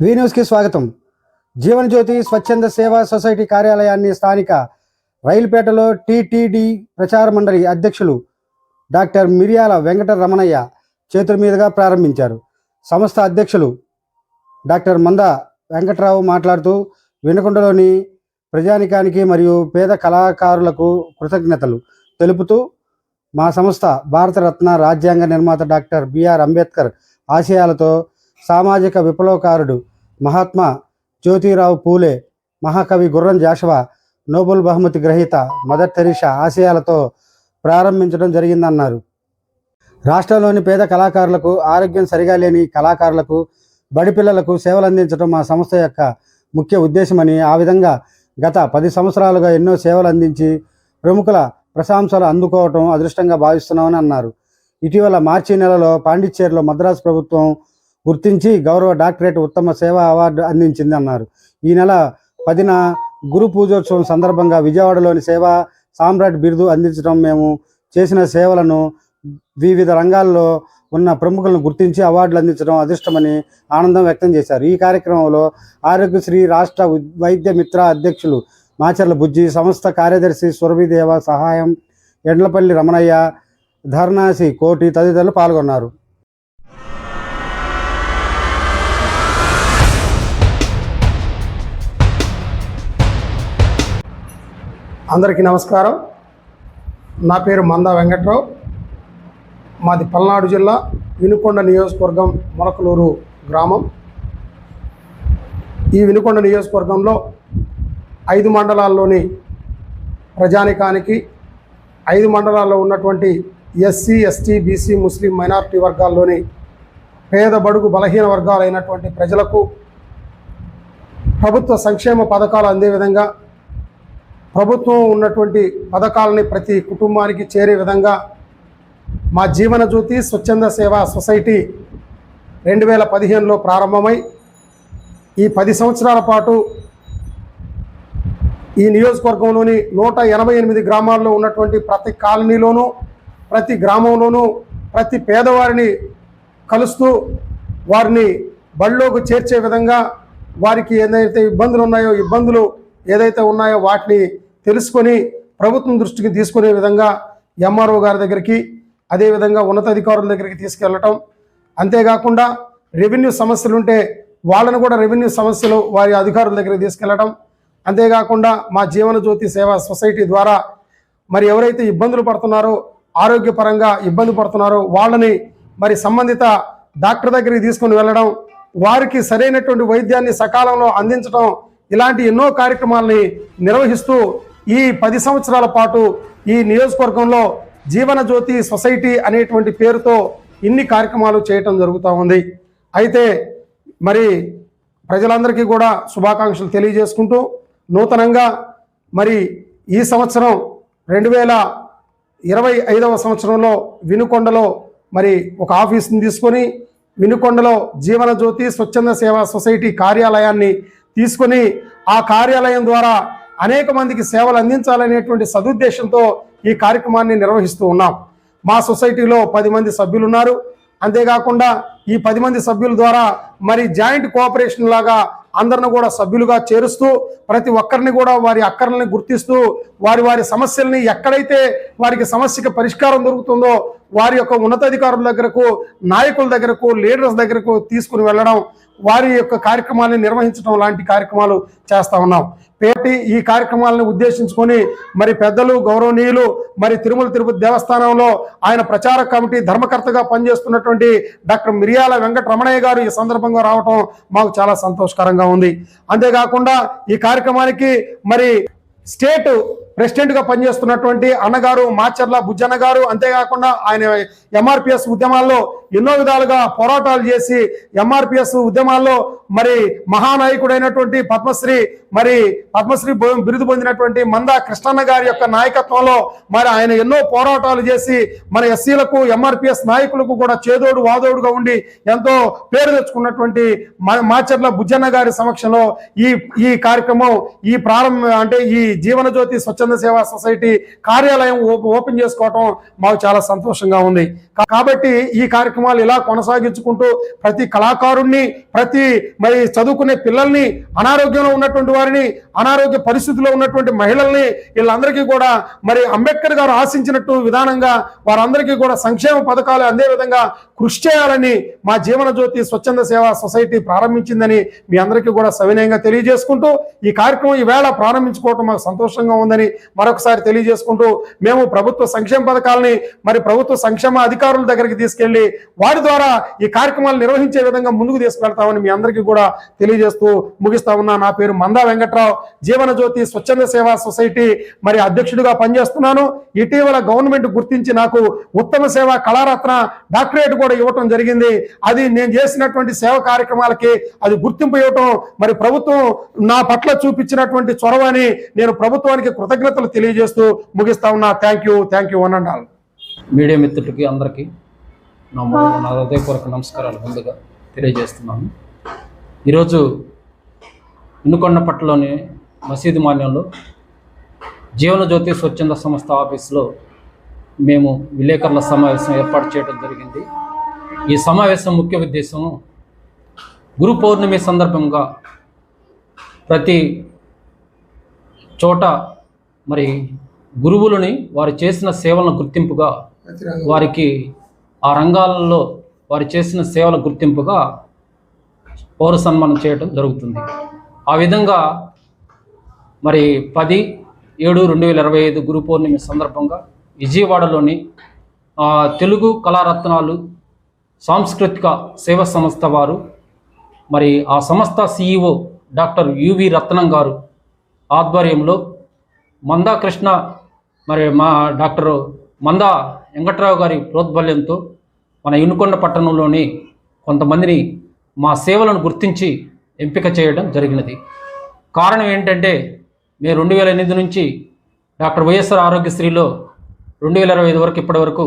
వి న్యూస్కి స్వాగతం. జీవనజ్యోతి స్వచ్ఛంద సేవా సొసైటీ కార్యాలయాన్ని స్థానిక రైలుపేటలో టీటీడీ ప్రచార మండలి అధ్యక్షులు డాక్టర్ మిరియాల వెంకట రమణయ్య చేతుల మీదుగా ప్రారంభించారు. సంస్థ అధ్యక్షులు డాక్టర్ మంద వెంకట్రావు మాట్లాడుతూ వినకొండలోని ప్రజానికానికి మరియు పేద కళాకారులకు కృతజ్ఞతలు తెలుపుతూ మా సంస్థ భారతరత్న రాజ్యాంగ నిర్మాత డాక్టర్ బిఆర్ అంబేద్కర్ ఆశయాలతో సామాజిక విప్లవకారుడు మహాత్మా జ్యోతిరావు పూలే మహాకవి గుర్రం జాషవా నోబెల్ బహుమతి గ్రహీత మదర్ టెరీషా ఆశయాలతో ప్రారంభించడం జరిగిందన్నారు. రాష్ట్రంలోని పేద కళాకారులకు ఆరోగ్యం సరిగా లేని కళాకారులకు బడి పిల్లలకు సేవలు అందించడం మా సంస్థ యొక్క ముఖ్య ఉద్దేశమని ఆ విధంగా గత పది సంవత్సరాలుగా ఎన్నో సేవలు అందించి ప్రముఖుల ప్రశంసలు అందుకోవటం అదృష్టంగా భావిస్తున్నామని అన్నారు. ఇటీవల మార్చి నెలలో పాండిచ్చేరిలో మద్రాసు ప్రభుత్వం గుర్తించి గౌరవ డాక్టరేట్ ఉత్తమ సేవా అవార్డు అందించింది అన్నారు. ఈ నెల పదిన గురు పూజోత్సవం సందర్భంగా విజయవాడలోని సేవా సామ్రాట్ బిరుదు అందించడం మేము చేసిన సేవలను వివిధ రంగాల్లో ఉన్న ప్రముఖులను గుర్తించి అవార్డులు అందించడం అదృష్టమని ఆనందం వ్యక్తం చేశారు. ఈ కార్యక్రమంలో ఆరోగ్యశ్రీ రాష్ట్ర వైద్య మిత్ర అధ్యక్షులు మాచర్ల బుజ్జి సంస్థ కార్యదర్శి సురభిదేవ సహాయం ఎండ్లపల్లి రమణయ్య ధర్నాసి కోటి తదితరులు పాల్గొన్నారు. అందరికీ నమస్కారం. నా పేరు మందా వెంకట్రావు. మాది పల్నాడు జిల్లా వినుకొండ నియోజకవర్గం మొలకలూరు గ్రామం. ఈ వినుకొండ నియోజకవర్గంలో ఐదు మండలాల్లోని ప్రజానికానికి ఐదు మండలాల్లో ఉన్నటువంటి ఎస్సీ ఎస్టీ బీసీ ముస్లిం మైనారిటీ వర్గాల్లోని పేద బడుగు బలహీన వర్గాలైనటువంటి ప్రజలకు ప్రభుత్వ సంక్షేమ పథకాలు అందే విధంగా ప్రభుత్వం ఉన్నటువంటి పథకాలని ప్రతి కుటుంబానికి చేరే విధంగా మా జీవన జ్యోతి స్వచ్ఛంద సేవా సొసైటీ రెండు వేల పదిహేనులో ప్రారంభమై ఈ పది సంవత్సరాల పాటు ఈ నియోజకవర్గంలోని నూట ఎనభై ఎనిమిది గ్రామాల్లో ఉన్నటువంటి ప్రతి కాలనీలోనూ ప్రతి గ్రామంలోనూ ప్రతి పేదవారిని కలుస్తూ వారిని బళ్ళలోకి చేర్చే విధంగా వారికి ఏదైతే ఇబ్బందులు ఉన్నాయో ఇబ్బందులు ఏదైతే ఉన్నాయో వాటిని తెలుసుకొని ప్రభుత్వం దృష్టికి తీసుకునే విధంగా ఎంఆర్ఓ గారి దగ్గరికి అదేవిధంగా ఉన్నతాధికారుల దగ్గరికి తీసుకెళ్ళటం. అంతేకాకుండా రెవెన్యూ సమస్యలుంటే వాళ్ళను కూడా రెవెన్యూ సమస్యలు వారి అధికారుల దగ్గరికి తీసుకెళ్ళటం. అంతేకాకుండా మా జీవన జ్యోతి సేవా సొసైటీ ద్వారా మరి ఎవరైతే ఇబ్బందులు పడుతున్నారో ఆరోగ్యపరంగా ఇబ్బంది పడుతున్నారో వాళ్ళని మరి సంబంధిత డాక్టర్ దగ్గరికి తీసుకొని వెళ్ళడం వారికి సరైనటువంటి వైద్యాన్ని సకాలంలో అందించడం ఇలాంటి ఎన్నో కార్యక్రమాలని నిర్వహిస్తూ ఈ పది సంవత్సరాల పాటు ఈ నియోజకవర్గంలో జీవనజ్యోతి సొసైటీ అనేటువంటి పేరుతో ఇన్ని కార్యక్రమాలు చేయటం జరుగుతూ ఉంది. అయితే మరి ప్రజలందరికీ కూడా శుభాకాంక్షలు తెలియజేసుకుంటూ నూతనంగా మరి ఈ సంవత్సరం రెండు వేల ఇరవై ఐదవ సంవత్సరంలో వినుకొండలో మరి ఒక ఆఫీస్ని తీసుకొని వినుకొండలో జీవనజ్యోతి స్వచ్ఛంద సేవా సొసైటీ కార్యాలయాన్ని తీసుకొని ఆ కార్యాలయం ద్వారా అనేక మందికి సేవలు అందించాలనేటువంటి సదుద్దేశంతో ఈ కార్యక్రమాన్ని నిర్వహిస్తూ ఉన్నాం. మా సొసైటీలో పది మంది సభ్యులున్నారు. అంతేకాకుండా ఈ పది మంది సభ్యుల ద్వారా మరి జాయింట్ కోఆపరేషన్ లాగా అందరిని కూడా సభ్యులుగా చేరుస్తూ ప్రతి ఒక్కరిని కూడా వారి అక్కర్లని గుర్తిస్తూ వారి వారి సమస్యల్ని ఎక్కడైతే వారికి సమస్యకి పరిష్కారం దొరుకుతుందో వారి యొక్క ఉన్నతాధికారుల దగ్గరకు నాయకుల దగ్గరకు లీడర్స్ దగ్గరకు తీసుకుని వెళ్ళడం వారి యొక్క కార్యక్రమాలను నిర్వహించడం లాంటి కార్యక్రమాలు చేస్తూ ఉన్నాం. పేటి ఈ కార్యక్రమాలను ఉద్దేశించుకొని మరి పెద్దలు గౌరవనీయులు మరి తిరుమల తిరుపతి దేవస్థానంలో ఆయన ప్రచార కమిటీ ధర్మకర్తగా పనిచేస్తున్నటువంటి డాక్టర్ మిరియాల వెంకటరమణయ్య గారు ఈ సందర్భంగా రావటం మాకు చాలా సంతోషకరంగా ఉంది. అంతేకాకుండా ఈ కార్యక్రమానికి మరి స్టేట్ ప్రెసిడెంట్గా పనిచేస్తున్నటువంటి అన్నగారు మాచర్ల బుజ్జన్న గారు అంతేకాకుండా ఆయన ఎంఆర్పిఎస్ ఉద్యమాల్లో ఎన్నో విధాలుగా పోరాటాలు చేసి ఎంఆర్పిఎస్ ఉద్యమాల్లో మరి మహానాయకుడైనటువంటి పద్మశ్రీ మరి పద్మశ్రీ బిరుదు పొందినటువంటి మందా కృష్ణన్న గారి యొక్క నాయకత్వంలో మరి ఆయన ఎన్నో పోరాటాలు చేసి మన ఎస్సీలకు ఎంఆర్పిఎస్ నాయకులకు కూడా చేదోడు వాదోడుగా ఉండి ఎంతో పేరు తెచ్చుకున్నటువంటి మా- మాచర్ల బుజ్జన్న గారి సమక్షంలో ఈ ఈ కార్యక్రమం ఈ ప్రారంభ అంటే ఈ జీవన జ్యోతి స్వచ్ఛంద సేవా సొసైటీ కార్యాలయం ఓపెన్ చేసుకోవటం మాకు చాలా సంతోషంగా ఉంది. కాబట్టి ఈ కార్యక్రమాలు ఇలా కొనసాగించుకుంటూ ప్రతి కళాకారుణ్ణి ప్రతి మరి చదువుకునే పిల్లల్ని అనారోగ్యంలో ఉన్నటువంటి వారిని అనారోగ్య పరిస్థితుల్లో ఉన్నటువంటి మహిళల్ని వీళ్ళందరికీ కూడా మరి అంబేద్కర్ గారు ఆశించినట్టు విధానంగా వారందరికీ కూడా సంక్షేమ పథకాలు అందే విధంగా కృషి చేయాలని మా జీవన జ్యోతి స్వచ్ఛంద సేవా సొసైటీ ప్రారంభించిందని మీ అందరికీ కూడా సవినయంగా తెలియజేసుకుంటూ ఈ కార్యక్రమం ఈవేళ ప్రారంభించుకోవటం మాకు సంతోషంగా ఉందని మరొకసారి తెలియజేసుకుంటూ మేము ప్రభుత్వ సంక్షేమ పథకాలని మరి ప్రభుత్వ సంక్షేమ అధికారి దగ్గరికి తీసుకెళ్ళి వారి ద్వారా ఈ కార్యక్రమాలు నిర్వహించే విధంగా ముందుకు తీసుకెళ్తామని మీ అందరికీ కూడా తెలియజేస్తూ ముగిస్తా ఉన్నా. నా పేరు మందా వెంకట్రావు. జీవన జ్యోతి స్వచ్ఛంద సేవా సొసైటీ మరి అధ్యక్షుడిగా పనిచేస్తున్నాను. ఇటీవల గవర్నమెంట్ గుర్తించి నాకు ఉత్తమ సేవ కళారత్న డాక్టరేట్ కూడా ఇవ్వటం జరిగింది. అది నేను చేసినటువంటి సేవ కార్యక్రమాలకి అది గుర్తింపు ఇవ్వటం మరి ప్రభుత్వం నా పట్ల చూపించినటువంటి చొరవని నేను ప్రభుత్వానికి కృతజ్ఞతలు తెలియజేస్తూ ముగిస్తా ఉన్నా. Thank you thank you one and all. Media మిత్రులకి అందరికీ నా హృదయపూర్వక నమస్కారాలు ముందుగా తెలియజేస్తున్నాను. ఈరోజు ఇనుకొండపట్టులోని మసీదు మాన్యంలో జీవన జ్యోతి స్వచ్ఛంద సంస్థ ఆఫీసులో మేము విలేకరుల సమావేశం ఏర్పాటు చేయడం జరిగింది. ఈ సమావేశం ముఖ్య ఉద్దేశం గురు పౌర్ణమి సందర్భంగా ప్రతి చోట మరి గురువులని వారు చేసిన సేవలను గుర్తింపుగా వారికి ఆ రంగాలలో వారు చేసిన సేవల గుర్తింపుగా పౌర సన్మానం చేయడం జరుగుతుంది. ఆ విధంగా మరి పది ఏడు రెండు వేల ఇరవై ఐదు గురు పౌర్ణమి సందర్భంగా విజయవాడలోని తెలుగు కళారత్నాలు సాంస్కృతిక సేవ సంస్థ వారు మరి ఆ సంస్థ CEO doctor UV Ratnam garu ఆధ్వర్యంలో మందా కృష్ణ మరి మా డాక్టర్ మందా వెంకట్రావు గారి ప్రోద్బల్యంతో మన ఇనుకొండ పట్టణంలోని కొంతమందిని మా సేవలను గుర్తించి ఎంపిక చేయడం జరిగినది. కారణం ఏంటంటే మేము రెండు వేల ఎనిమిది నుంచి డాక్టర్ వైఎస్ఆర్ ఆరోగ్యశ్రీలో రెండు వేల ఇరవై ఐదు వరకు ఇప్పటి వరకు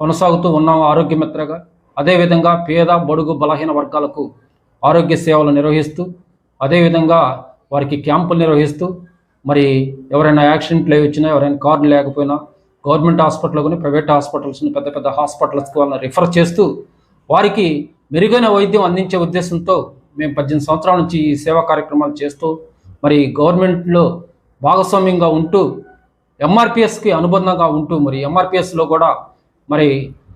కొనసాగుతూ ఉన్నాం ఆరోగ్య మిత్రగా అదేవిధంగా పేద బడుగు బలహీన వర్గాలకు ఆరోగ్య సేవలు నిర్వహిస్తూ అదేవిధంగా వారికి క్యాంపులు నిర్వహిస్తూ మరి ఎవరైనా యాక్సిడెంట్లు అయి వచ్చినా ఎవరైనా కార్లు లేకపోయినా గవర్నమెంట్ హాస్పిటల్ కానీ ప్రైవేట్ హాస్పిటల్స్ని పెద్ద పెద్ద హాస్పిటల్స్కి వాళ్ళని రిఫర్ చేస్తూ వారికి మెరుగైన వైద్యం అందించే ఉద్దేశంతో మేము పద్దెనిమిది సంవత్సరాల నుంచి ఈ సేవా కార్యక్రమాలు చేస్తూ మరి గవర్నమెంట్లో భాగస్వామ్యంగా ఉంటూ ఎంఆర్పిఎస్కి అనుబంధంగా ఉంటూ మరి ఎంఆర్పిఎస్లో కూడా మరి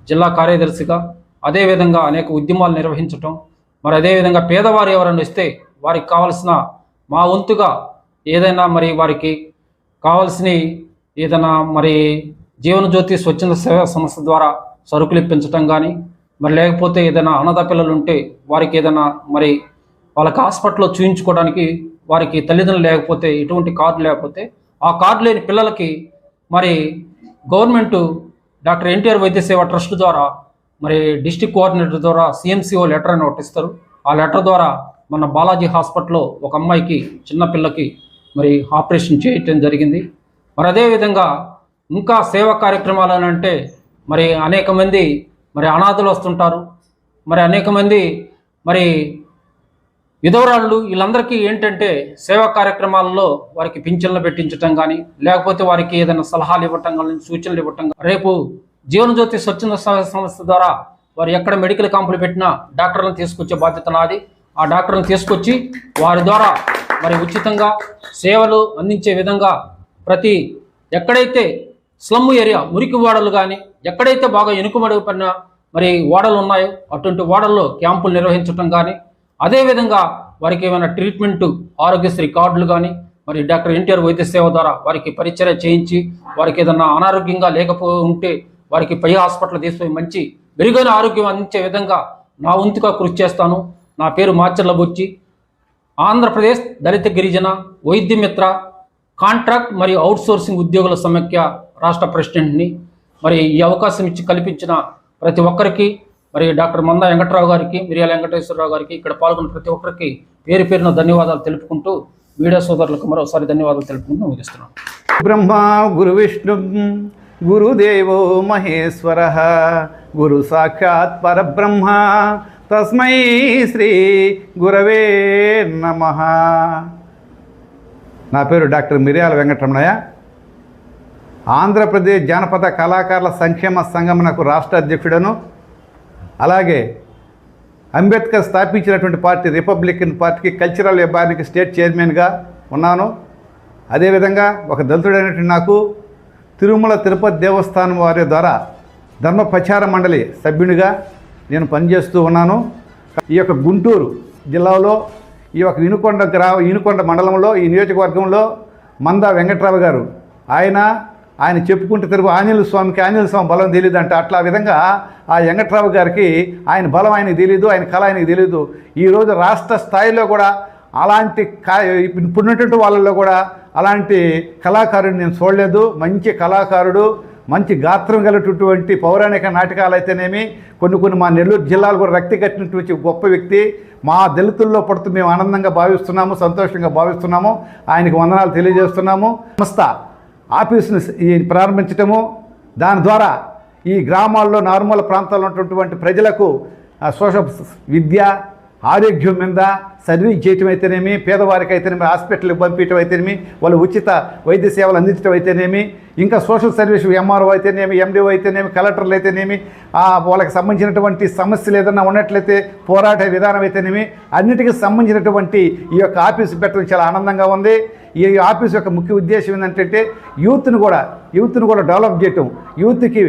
జిల్లా కార్యదర్శిగా అదేవిధంగా అనేక ఉద్యమాలు నిర్వహించటం మరి అదేవిధంగా పేదవారు ఎవరైనా వస్తే వారికి కావలసిన మా వంతుగా ఏదైనా మరి వారికి కావాల్సిన ఏదైనా మరి జీవనజ్యోతి స్వచ్ఛంద సేవా సంస్థ ద్వారా సరుకులు ఇప్పించటం కానీ మరి లేకపోతే ఏదైనా అనాథ పిల్లలు ఉంటే వారికి ఏదైనా మరి వాళ్ళకి హాస్పిటల్లో చూయించుకోవడానికి వారికి తల్లిదండ్రులు లేకపోతే ఎటువంటి కార్డు లేకపోతే ఆ కార్డు లేని పిల్లలకి మరి గవర్నమెంట్ డాక్టర్ ఎన్టీఆర్ వైద్య సేవ ట్రస్ట్ ద్వారా మరి డిస్టిక్ కోఆర్డినేటర్ ద్వారా సిఎంసిఓ లెటర్ అని ఒకటి ఇస్తారు. ఆ లెటర్ ద్వారా మన బాలాజీ హాస్పిటల్లో ఒక అమ్మాయికి చిన్న పిల్లకి మరి ఆపరేషన్ చేయటం జరిగింది. మరి అదేవిధంగా ఇంకా సేవా కార్యక్రమాలు అని అంటే మరి అనేక మంది మరి అనాథలు వస్తుంటారు. మరి అనేక మంది మరి విధవరాళ్ళు వీళ్ళందరికీ ఏంటంటే సేవా కార్యక్రమాలలో వారికి పింఛన్లు పెట్టించటం కానీ లేకపోతే వారికి ఏదైనా సలహాలు ఇవ్వటం కానీ సూచనలు ఇవ్వటం కానీ రేపు జీవనజ్యోతి స్వచ్ఛంద సంస్థ ద్వారా వారు ఎక్కడ మెడికల్ క్యాంపులు పెట్టినా డాక్టర్లను తీసుకొచ్చే బాధ్యత నాది. ఆ డాక్టర్లను తీసుకొచ్చి వారి ద్వారా మరి ఉచితంగా సేవలు అందించే విధంగా ప్రతి ఎక్కడైతే స్లమ్ ఏరియా మురికి ఓడలు కానీ ఎక్కడైతే బాగా ఎనుకబడిపోయిన మరి ఓడలు ఉన్నాయో అటువంటి ఓడల్లో క్యాంపులు నిర్వహించడం కానీ అదేవిధంగా వారికి ఏమైనా ట్రీట్మెంట్ ఆరోగ్యశ్రీ కార్డులు కానీ మరి డాక్టర్ ఎన్టీఆర్ వైద్య సేవ ద్వారా వారికి పరిచర్య చేయించి వారికి ఏదన్నా అనారోగ్యంగా లేకపో ఉంటే వారికి పై హాస్పిటల్ తీసుకుని మంచి మెరుగైన ఆరోగ్యం అందించే విధంగా నా వంతుగా కృషి చేస్తాను. నా పేరు మాచర్ల బొచ్చి ఆంధ్రప్రదేశ్ దళిత గిరిజన వైద్యమిత్ర కాంట్రాక్ట్ మరియు అవుట్సోర్సింగ్ ఉద్యోగుల సమైక్య రాష్ట్ర ప్రెసిడెంట్ని మరి ఈ అవకాశం ఇచ్చి కల్పించిన ప్రతి ఒక్కరికి మరి డాక్టర్ మందా వెంకట్రావు గారికి మిరియాల వెంకటేశ్వరరావు గారికి ఇక్కడ పాల్గొన్న ప్రతి ఒక్కరికి పేరు పేరున ధన్యవాదాలు తెలుపుకుంటూ మీడియా సోదరులకు మరోసారి ధన్యవాదాలు తెలుపుకుంటూ ముగిస్తున్నాం. బ్రహ్మ గురు విష్ణు గురుదేవో మహేశ్వర గురు సాక్షాత్ పరబ్రహ్మ తస్మై శ్రీ గురవే నమ. నా పేరు డాక్టర్ మిర్యాల వెంకటరమణయ్య. ఆంధ్రప్రదేశ్ జానపద కళాకారుల సంక్షేమ సంఘమునకు రాష్ట్ర అధ్యక్షుడను అలాగే అంబేద్కర్ స్థాపించినటువంటి పార్టీ రిపబ్లికన్ పార్టీకి కల్చరల్ విభాగానికి స్టేట్ చైర్మన్గా ఉన్నాను. అదేవిధంగా ఒక దళితుడైనటువంటి నాకు తిరుమల తిరుపతి దేవస్థానం వారి ద్వారా ధర్మ ప్రచార మండలి సభ్యునిగా నేను పనిచేస్తూ ఉన్నాను. ఈ యొక్క గుంటూరు జిల్లాలో ఈ యొక్క ఇనుకొండ గ్రా ఇనుకొండ మండలంలో ఈ నియోజకవర్గంలో మంద వెంకట్రావు గారు. ఆయన ఆయన చెప్పుకుంటే తిరుగు ఆంజనేయ స్వామికి ఆంజనేయ స్వామి బలం తెలియదు అంటే అట్లా విధంగా ఆ వెంకట్రావు గారికి ఆయన బలం ఆయనకి తెలియదు ఆయన కళ ఆయనకి తెలియదు ఈరోజు రాష్ట్ర స్థాయిలో కూడా అలాంటి కా ఇప్పుడున్నటువంటి వాళ్ళల్లో కూడా అలాంటి కళాకారుడిని నేను చూడలేదు. మంచి కళాకారుడు. మంచి గాత్రం గలటటువంటి పౌరాణిక నాటకాలు అయితేనేమి కొన్ని కొన్ని మా నెల్లూరు జిల్లాలు కూడా రక్తి కట్టినటువంటి గొప్ప వ్యక్తి. మా దళితుల్లో పడుతూ మేము ఆనందంగా భావిస్తున్నాము సంతోషంగా భావిస్తున్నాము. ఆయనకు వందనాలు తెలియజేస్తున్నాము. సంస్థ ఆఫీసును ప్రారంభించటము దాని ద్వారా ఈ గ్రామాల్లో నార్మల్ ప్రాంతాల్లో ఉన్నటువంటి ప్రజలకు సోషల్ సోష విద్య ఆరోగ్యం మీద సర్వీస్ చేయటం అయితేనేమి పేదవారికి అయితేనేమి హాస్పిటల్కి పంపించడం అయితేనేమి వాళ్ళు ఉచిత వైద్య సేవలు అందించడం అయితేనేమి ఇంకా సోషల్ సర్వీస్ ఎంఆర్ఓ అయితేనేమి ఎండిఓ అయితేనేమి కలెక్టర్లు అయితేనేమి వాళ్ళకి సంబంధించినటువంటి సమస్యలు ఏదైనా ఉన్నట్లయితే పోరాట విధానం అయితేనేమి అన్నిటికీ సంబంధించినటువంటి ఈ యొక్క ఆఫీస్ పెట్టడం చాలా ఆనందంగా ఉంది. ఈ ఆఫీస్ యొక్క ముఖ్య ఉద్దేశం ఏంటంటే యూత్ను కూడా యూత్ను కూడా డెవలప్ చేయటం యూత్కి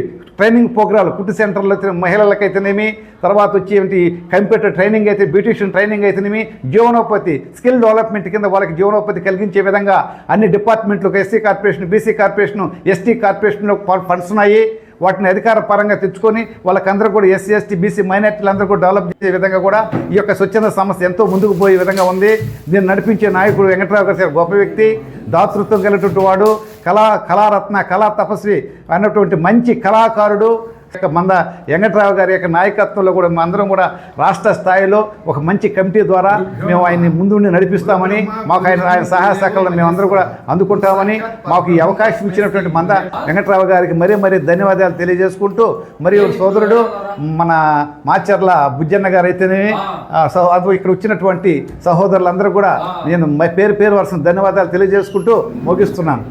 ట్రైనింగ్ ప్రోగ్రాలు కుట్టు సెంటర్లు అయితే మహిళలకైతేనేమి తర్వాత వచ్చి ఏంటి కంప్యూటర్ ట్రైనింగ్ అయితే బ్యూటిషియన్ ట్రైనింగ్ అయితేనేమి జీవనోపాధి స్కిల్ డెవలప్మెంట్ కింద వాళ్ళకి జీవనోపాధి కలిగించే విధంగా అన్ని డిపార్ట్మెంట్లకు SC corporation BC corporation ST కార్పొరేషన్లో ఫండ్స్ ఉన్నాయి. వాటిని అధికార పరంగా తెచ్చుకొని వాళ్ళకందరూ కూడా ఎస్సీ ఎస్టీ బీసీ మైనార్టీలందరూ కూడా డెవలప్ చేసే విధంగా కూడా ఈ యొక్క స్వచ్ఛంద సంస్థ ఎంతో ముందుకు పోయే విధంగా ఉంది. దీన్ని నడిపించే నాయకుడు వెంకటరావు గారు గొప్ప వ్యక్తి దాతృత్వం కలిగినటువంటి వాడు కళా కళారత్న కళా తపస్వి అన్నటువంటి మంచి కళాకారుడు. మంద వెంకట్రావు గారి యొక్క నాయకత్వంలో కూడా అందరం కూడా రాష్ట్ర స్థాయిలో ఒక మంచి కమిటీ ద్వారా మేము ఆయన్ని ముందుండి నడిపిస్తామని మాకు ఆయన ఆయన సహాయ సహకారాలను మేమందరం కూడా అందుకుంటామని మాకు ఈ అవకాశం ఇచ్చినటువంటి మంద వెంకట్రావు గారికి మరీ మరీ ధన్యవాదాలు తెలియజేసుకుంటూ మరియు సోదరుడు మన మాచర్ల బుజ్జన్న గారు అయితేనేమి ఇక్కడ వచ్చినటువంటి సహోదరులందరూ కూడా నేను పేరు పేరు వరుస ధన్యవాదాలు తెలియజేసుకుంటూ ముగిస్తున్నాను.